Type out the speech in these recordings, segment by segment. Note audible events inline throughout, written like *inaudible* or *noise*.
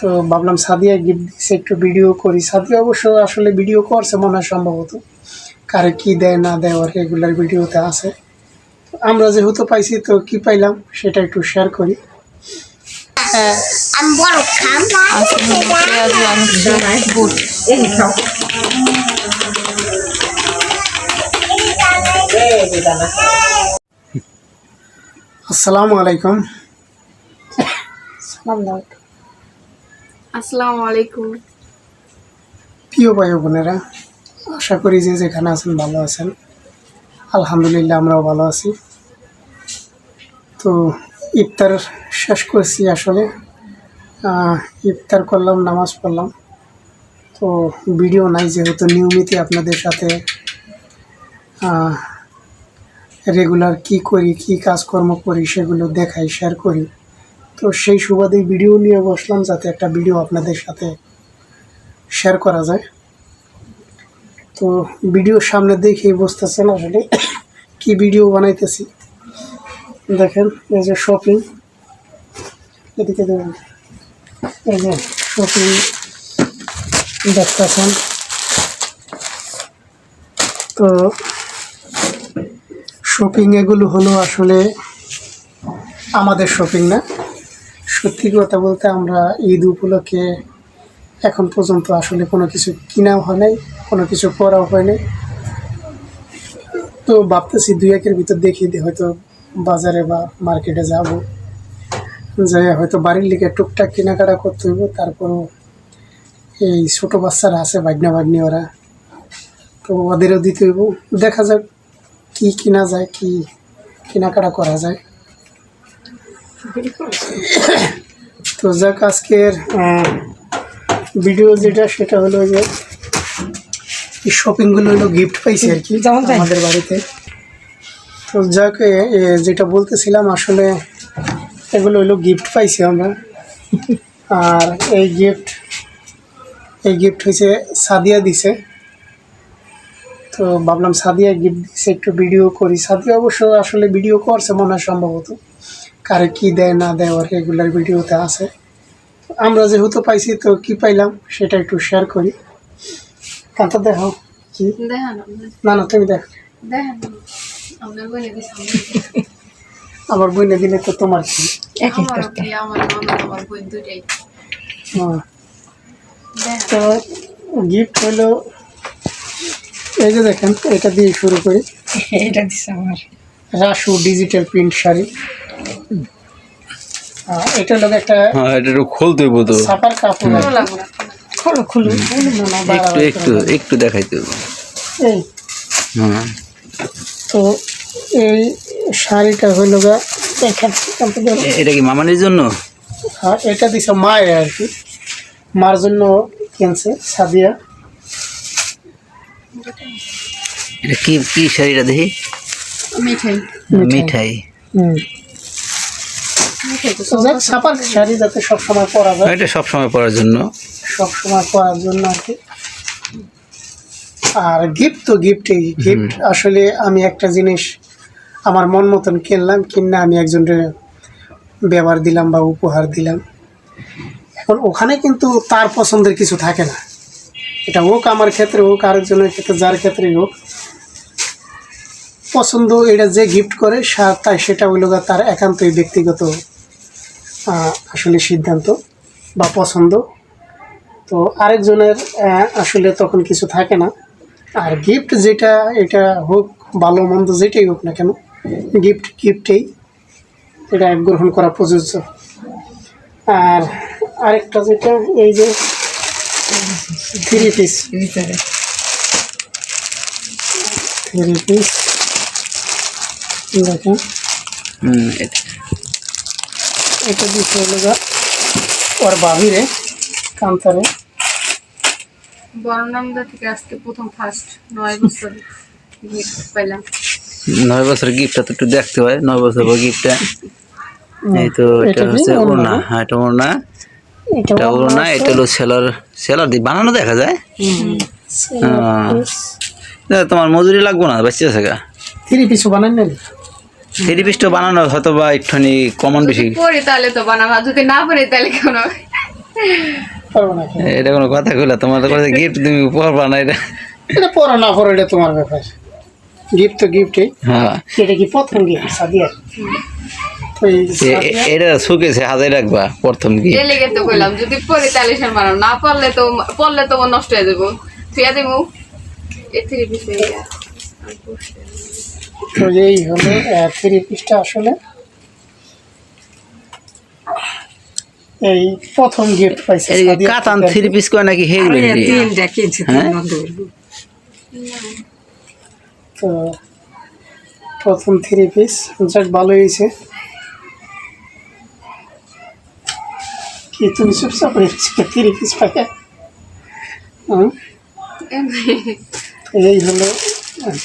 তো ভাবলাম সাদিয়া গিফট দিচ্ছে একটু ভিডিও করি। সাদিয়া অবশ্য আসলে ভিডিও করছে মনে হয় সম্ভবত। কারে কি দেয় না দেয় ওর রেগুলার ভিডিওতে আছে। আমরা যেহেতু পাইছি তো কি পাইলাম সেটা একটু শেয়ার করি। হ্যাঁ। আসসালামু আলাইকুম। সালাম আসসালামু আলাইকুম। প্রিয় ভাই বোনেরা, আশা করি যে যেখানে আছেন ভালো আছেন। আলহামদুলিল্লাহ আমরাও ভালো আছি। তো ইফতার শেষ করেছি আসলে। ইফতার করলাম, নামাজ পড়লাম। তো ভিডিও নাই যেহেতু নিয়মিত আপনাদের সাথে রেগুলার কি করি, কি কাজকর্ম করি সেগুলো দেখাই শেয়ার করি। তো সেই সুবাদে ভিডিও নিয়ে বসলাম যাতে একটা ভিডিও আপনাদের সাথে শেয়ার করা যায়। তো ভিডিওর সামনে দেখেই বুঝতেছেন আসলে *coughs* কি ভিডিও বানাইতেছি। দেখেন, এই যে শপিং এদিকে দেখুন। এই যে শপিং দেখতেছেন। তো শপিং এগুলো হলো আসলে আমাদের শপিং না? সত্যি কথা বলতে আমরা ঈদ উপলক্ষে এখন পর্যন্ত আসলে কোনো কিছু কিনাও হয় নাই, কোনো কিছু করাও হয় নাই। তো ভাবতেছি দুই একের ভিতর দেখি হয়তো বাজারে বা মার্কেটে যাব। যাই হয়তো বাড়ির লিগে টুকটাক কেনাকাটা করতে হইব, তারপরও এই ছোটো বাচ্চারা আছে বাগনা বাগনি ওরা। তো ওদেরও দিতে হইব। দেখা যাক কি কিনা যায়, কি কেনাকাটা করা যায়। তো যাক আজকের ভিডিও যেটা সেটা হলো যে এই শপিংগুলো হলো গিফট পাইছি আর কি আমাদের বাড়িতে। তো যাক যেটা বলতেছিলাম আসলে এগুলো হলো গিফট পাইছি আমরা। আর এই গিফট এই গিফট হয়েছে সাদিয়া দিছে। তো ভাবলাম সাদিয়া গিফট দিছে একটু ভিডিও করি। সাদিয়া অবশ্য আসলে ভিডিও করছে মনে হয় সম্ভবত। কারে কি দেয় না দেয় ওর রেগুলার ভিডিওতে আছে। আমরা যেহেতু পাইছি তো কি পাইলাম সেটা একটু শেয়ার করি। কান্তা দেখো কি। না না তুমি দেখো। আমার বইনে দিলে তো তোমার কি? হ্যাঁ। তো গিফট হলো এই যে দেখেন এটা দিয়ে শুরু করি। *laughs* এটা দিছে আমার। Rasu digital print sari. এটা একটা হ্যাঁ এটা একটু খুলতে হইব তো। কাপড়। খোলো খুলো একটু একটু করো। একটু দেখাইতে হইব। এই। হ্যাঁ তো এই শাড়িটা হইল গা দেখেন এখান থেকে। এ- এটা কি মামানির জন্য? হ্যাঁ, এটা দিছে মায়ের আর কি। মার জন্য কিনছে সাদিয়া। এটা কি কি শাড়িটা দেখি? মিঠাই। মিঠাই। হুম। ছাপার শাড়ি যাতে সবসময় পরা যায়। এটা সব সময় পরার জন্য। সব সময় পরার জন্য আর কি। আর গিফট তো গিফটই গিফট আসলে আমি একটা জিনিস আমার মন মতন কিনলাম কিনে আমি একজনকে ব্যবহার দিলাম বা উপহার দিলাম। এখন ওখানে কিন্তু তার পছন্দের কিছু থাকে না। এটা হোক আমার ক্ষেত্রে হোক আরেকজনের ক্ষেত্রে যার ক্ষেত্রেই হোক। পছন্দ এটা যে গিফট করে তাই সেটা হইল গা তার একান্তই ব্যক্তিগত আসলে সিদ্ধান্ত বা পছন্দ। তো আরেকজনের আসলে তখন কিছু থাকে না। আর গিফট যেটা এটা হোক ভালো মন্দ যেটাই হোক না কেন গিফট গিফটেই এটা গ্রহণ করা প্রযোজ্য। আর আরেকটা যেটা এই যে থ্রি পিস থ্রি পিস দেখেন। হুম এটা- দিতে হলো গা ওর বাহিরে কান্তারে বর্ণামদা থেকে আজকে প্রথম ফার্স্ট নয় বছর নয় বছরের গিফটটা তো একটু দেখতে হয় নয় বছর পর গিফটটা এই তো এটা হচ্ছে ওড়না? হ্যাঁ এটা ওড়না। এটা এটা ওড়না এটা হলো সেলার সেলার দিয়ে বানানো দেখা যায়? হ্যাঁ। তোমার মজুরি লাগবো না বাচ্চা থাকা থ্রি পিসও বানান নেন থ্রি পিসটা বানানো হয়তো বা একটুখানি কমন বেশি। পরে তাহলে তো বানাবো যদি না পরে তাহলে কেন? এটা কোনো কথা কইলা তোমার তো কাছে গিফট তুমি পড়বা না এটা এটা পড়ো না পড়ো এটা তোমার ব্যাপার। গিফট তো গিফটই হ্যাঁ। এটা কি প্রথম গিফট সাদিয়া? তো এটা সুকেছে হাজার রাখবা প্রথম কি লেগে তো কইলাম যদি পরে তাহলে সে মারাম না পড়লে তো পড়লে তো নষ্ট হয়ে যাব। তুই দেবো। তো এই হলো থ্রি পিসটা আসলে। এই প্রথম গিফট পাইছে কাতান থ্রি পিস করে নাকি হেগুলো তিনটা কিনছি হ্যাঁ? তো প্রথম থ্রি পিস যাক ভালো হয়েছে। কি তুমি চুপচাপ রেখেছো থ্রি পিস হুম? এই হলো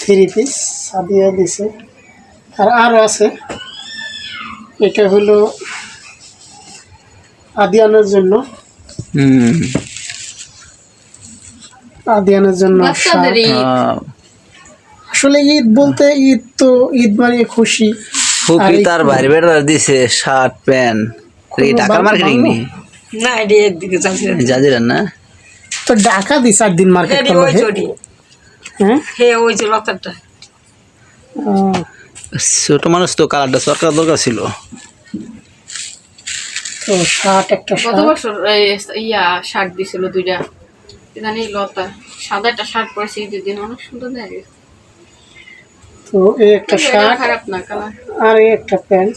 থ্রি পিস। সাদিয়া দিছে। আর আরও আছে। এটা হলো আদিয়ানের জন্য। আদিয়ানের জন্য আসলে ঈদ বলতে ঈদ তো ঈদ মানে খুশি। ফুপি তার ভাই বেড়া দিছে শার্ট প্যান্ট। এই মার্কেটিং নি? না এটি একদিকে যাচ্ছে জাজিরান না? তো ঢাকা দিছে চার দিন মার্কেট করল ওই হ্যাঁ? হে ওই যে লতারটা। ছোট মানুষ তো কালারটা সরকার দরকার ছিল। তো শার্ট একটা গত বছর ইয়া শার্ট দিছিল দুইটা। জানি লতা। সাদা একটা শার্ট পরেছি ঈদের অনেক সুন্দর লাগে। তো এই একটা শার্ট খারাপ না কালার। আর এই একটা প্যান্ট।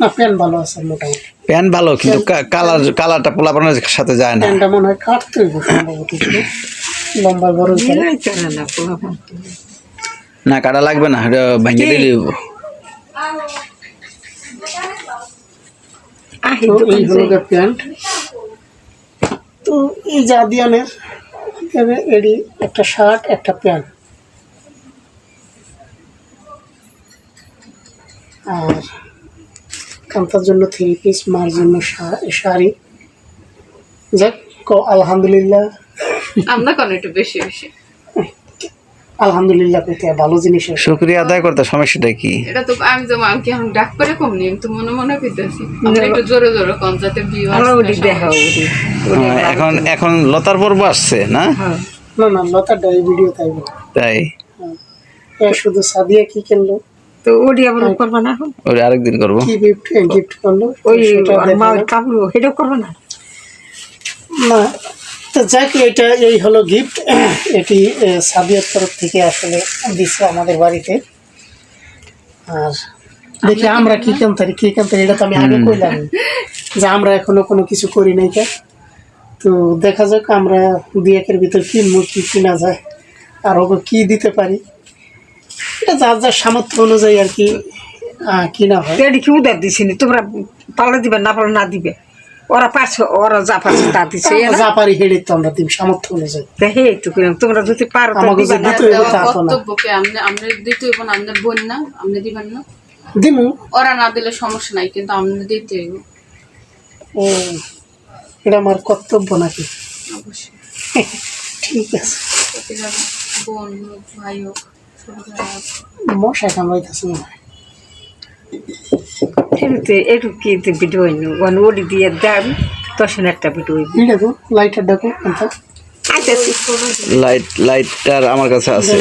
না প্যান্ট ভালো আছে মোটামুটি। প্যান্ট ভালো কিন্তু কালার কালারটা পোলাপানের সাথে যায় না। প্যান্টটা মনে হয় সম্ভবত। লম্বা বড় না না কাটা লাগবে না এটা ভেঙে দিলে। এই হলো প্যান্ট। তো এই যে আদিয়ানের এডি একটা শার্ট একটা প্যান্ট। আর কান্তার জন্য থ্রি পিস মার জন্য শাড়ি। যাক আলহামদুলিল্লাহ। আমরা কোন একটু বেশি বেশি। আলহামদুলিল্লাহ কইতে ভালো জিনিস। শুক্রিয়া আদায় করতে সমস্যাটা কি? এটা তো আমি তো আমি কি এখন ডাক করে কম নিই তো মনে মনে কইতেছি। একটু জোরে জোরে কম যাতে ভিউ ওটি দেখা হ্যাঁ, এখন এখন লতার পর্ব আসছে না? হ্যাঁ। না না লতার ডাই ভিডিও তাই তাই? এ শুধু সাদিয়া কি কিনলো? তো ওটি আবার করবা না এখন? ওটা আরেকদিন করব। কি গিফট গিফট করল? ওই কাপড় সেটাও করবা না? না তো যাক এটা এই হলো গিফট এটি এ, সাদিয়ার তরফ থেকে আসলে দিচ্ছে আমাদের বাড়িতে। আর দেখি আমরা কি কেনতারি কি কেনতারি এটা তো আমি আগে কইলাম। যে আমরা এখনও কোনো কিছু করি নাই কে। তো দেখা যাক আমরা দুই একের ভিতর কিনবো কি কিনা যায় আর ওকে কি দিতে পারি। এটা যার যার সামর্থ্য অনুযায়ী আর কি কিনা হয়। তো এটি কি উদার দিছি নি তোমরা পাল্লা দিবে না পাল্লা না দিবে। ওরা পারছ ওরা যা পারছে তা দিছে যা পারি হেডে তো আমরা দিব সামর্থ্য অনুযায়ী। হে একটু কইলাম তোমরা যদি পারো তো আমাকে দিবা যে না। দিতে হইবে তা তো না। কর্তব্যকে আমরা আমরা দিতে হইব না আমাদের বোন না আপনি দিবেন না? দিমু। ওরা না দিলে সমস্যা নাই কিন্তু আমরা দিতে হইব। ও এটা আমার কর্তব্য নাকি? অবশ্যই। ঠিক আছে। বোন হোক ভাই হোক ভাই কামড়াইতেছে না এটুতে এটু কি ভিডিও হইনি ওয়ান ওডি দিয়ে দেন তখন একটা ভিডিও হইবে। দেখো লাইটার দেখো কোনটা আচ্ছা লাইট লাইটটার আমার কাছে আছে।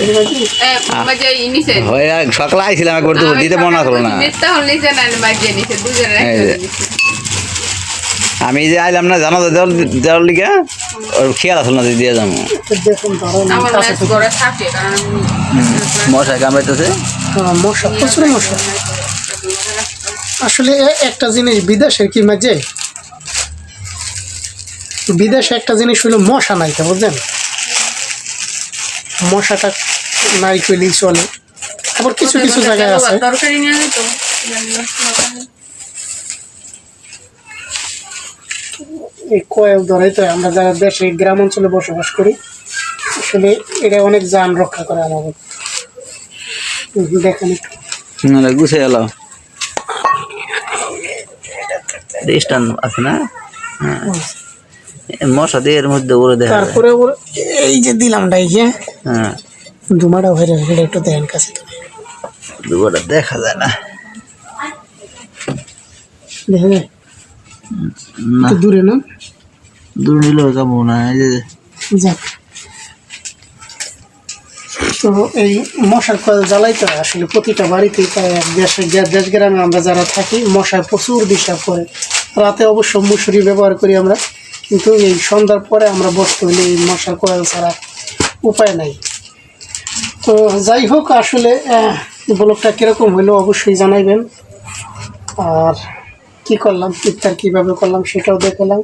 হয় সকালে আইছিলাম একবার আমি দিতে মনে হলো না। আমি যে আইলাম না জানো তো দেওয়ার দেওয়ার লিগা ওর খেয়াল আসলো না যে দিয়ে যাব। দেখুন ধরো না আমার কাছে ম্যাচ থেকে। করে থাকে, কারণ আমি- মশাই কামড়াইতেছে। হ্যাঁ, মশা প্রচুর মশা। আসলে একটা জিনিস বিদেশের কি মাঝে বিদেশে একটা জিনিস হলো মশা নাই তো বুঝলেন? মশাটা নাই কইলেই চলে। আবার কিছু কিছু জায়গায় আছে। এই কয়েল ধরে তো আমরা যারা দেশে গ্রাম অঞ্চলে বসবাস করি আসলে এটা অনেক যান রক্ষা করে আমাদের। দেখেন একটু। না গুছে এলো স্টান আছে না? হ্যাঁ। মশা দিয়ে এর মধ্যে দেখা যায়। তারপরে এই যে দিলাম ডাইকে হ্যাঁ। ধুমাটা হয়ে গেলে একটু দেখেন কাছে। দুপুরটা দেখা যায় না। দেখে যায়? না। দূরে না দূর নিলে যাব না এই যে যাক। তো এই মশার কয়েল জ্বালাইতে হয়। আসলে প্রতিটা এক দেশে দেশ গ্রামে আমরা যারা থাকি মশার প্রচুর ডিস্টার্ব করে রাতে অবশ্য মুসুরি ব্যবহার করি আমরা কিন্তু এই সন্ধ্যার পরে আমরা বসতে হলে এই মশার কয়েল ছাড়া উপায় নাই। তো যাই হোক আসলে আহ, ব্লগটা কীরকম হলো অবশ্যই জানাইবেন। আর কি করলাম ইফতার কীভাবে করলাম সেটাও দেখালাম।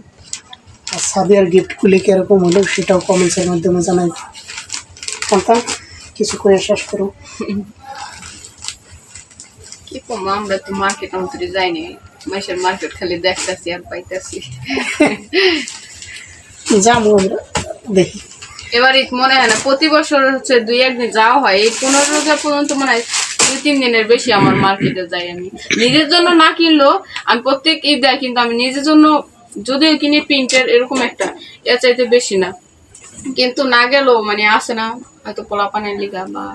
আর সাদিয়ার গিফটগুলি কীরকম হলো সেটাও কমেন্টসের মাধ্যমে জানাই কান্তা কিছু করে শেষ করো কি করব আমরা তো মার্কেট অন্তরে যাইনি। মাসের মার্কেট খালি দেখতেছি আর পাইতেছি। যাব আমরা দেখি। এবার ঈদ মনে হয় না প্রতি বছর হচ্ছে দুই একদিন যাওয়া হয়। এই পনেরো রোজা পর্যন্ত মনে হয় দুই তিন দিনের বেশি আমার মার্কেটে যাই আমি। নিজের জন্য না কিনলেও আমি প্রত্যেক ঈদ দেয় কিন্তু আমি নিজের জন্য যদিও কিনি প্রিন্টের এরকম একটা এর চাইতে বেশি না। কিন্তু না গেলেও মানে আসে না হয়তো পোলাপানের লিগা বা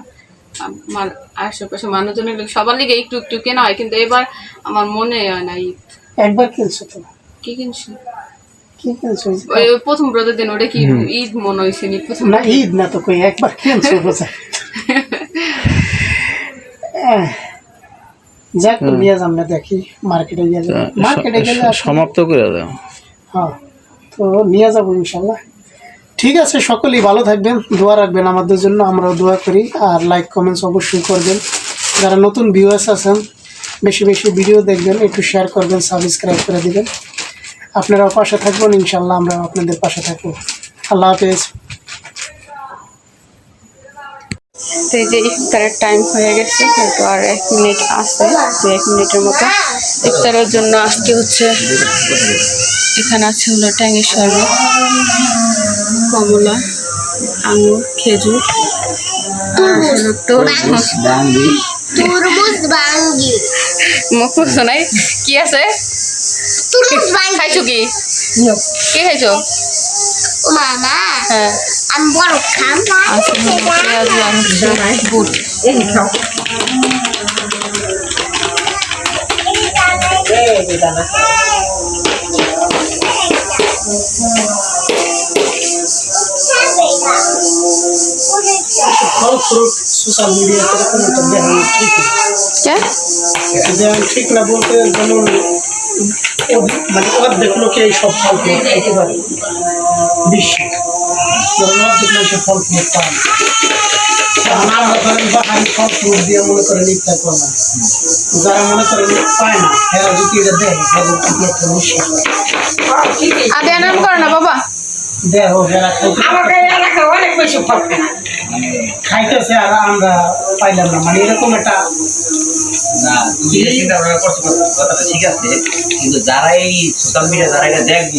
আমার আশেপাশে মানুষজনের লিগে সবার লিগে একটু একটু কেনা হয় কিন্তু এবার আমার মনে হয় না ঈদ। একবার কিনছো তো? কি কিনছি? কি কিনছো ওই প্রথম দিন ওটা কি ঈদ মনে হয়েছে নি? প্রথম না ঈদ না তো কই একবার কিনছো *laughs* আহ, যাক নিয়ে না দেখি মার্কেটে গেলে। মার্কেটে গেলে সমাপ্ত করে দাও। হ্যাঁ তো নিয়ে যাব ইনশাল্লাহ। ঠিক আছে, সকলেই ভালো থাকবেন, দোয়া রাখবেন আমাদের জন্য, আমরাও দোয়া করি, আর লাইক কমেন্টস অবশ্যই করবেন। যারা নতুন ভিউয়ার্স আছেন, বেশি বেশি ভিডিও দেখবেন, একটু শেয়ার করবেন সাবস্ক্রাইব করে দেবেন। আপনারাও পাশে থাকবেন, ইনশাল্লাহ আমরা আপনাদের পাশে থাকব। আল্লাহ হাফেজ। তো এই যে ইফতারের টাইম হয়ে গেছে হয়তো আর এক মিনিট আছে দু এক মিনিটের মতো। ইফতারের জন্য আজকে হচ্ছে এখানে আছে হলো ট্যাঙের শরবত কমলা আঙুর খেজুর আর হলো তরমুজ তরমুজ ভাঙ্গি মুখ শোনাই কি আছে? খাইছো কি? কি খাইছো? মামা হ্যাঁ আমি বড় খাম আছে হলো পেঁয়াজ আর হচ্ছে বুট ফল ফ্রুট সোশ্যাল মিডিয়াতে এরকম একটা দেখানো ঠিক না। কে দেখানো ঠিক না বলতে যেমন অধি- মানে অর্ধেক লোকে এই সব ফল খেতে পারে বিশ্বে। অর্ধেক মানুষের ফল পায় বাহারি দিয়ে মনে করেন ইফতার করলাম যারা মনে করেন পায় না এরা যদি এটা দেয় তাদের কিন্তু একটা মুশকিল। আদে নাম করো না বাবা। দেহ এরা খাইতে আমাকে অনেক বেশি ফল খাইতেছে আর আমরা পাইলাম না। মানে এরকম একটা না তুমি চিন্তা ভাবনা করছ কথাটা ঠিক আছে কিন্তু যারা এই সোশ্যাল মিডিয়া যারা এটা দেখব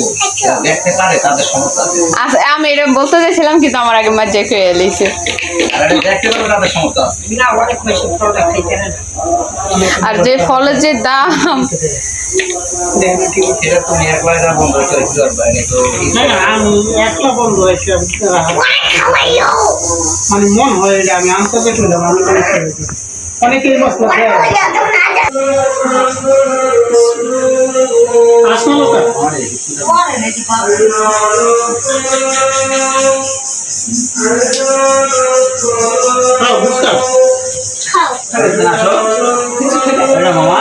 দেখতে পারে তাদের সমস্যা আছে। আচ্ছা আমি এটা বলতে চাইছিলাম কিন্তু আমার আগে মজা খেয়ে এলিছে যারা দেখতে পারবে তাদের সমস্যা আছে। না অনেক বেশি ফলটা খাইতে না। আর যে ফলের যে দাম। মানে মন হয় আমি আনতে করলাম আমি মনে অনেকেই মশলা দেয় আসলো তা বুঝতাম মামা?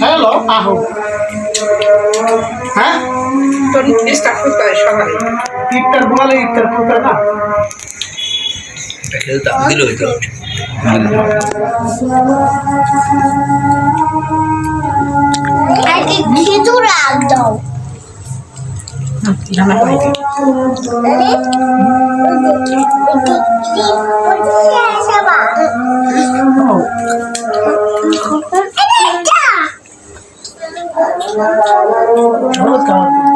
হ্যালো আহো হ্যাঁ তোর করতে হয় সকালে। ইফতার বলে ইফতার করতে না? প্যাকেজ দাম দিলে হইতে হবে খেজুর আগ দাও রান্না করে Oh, God.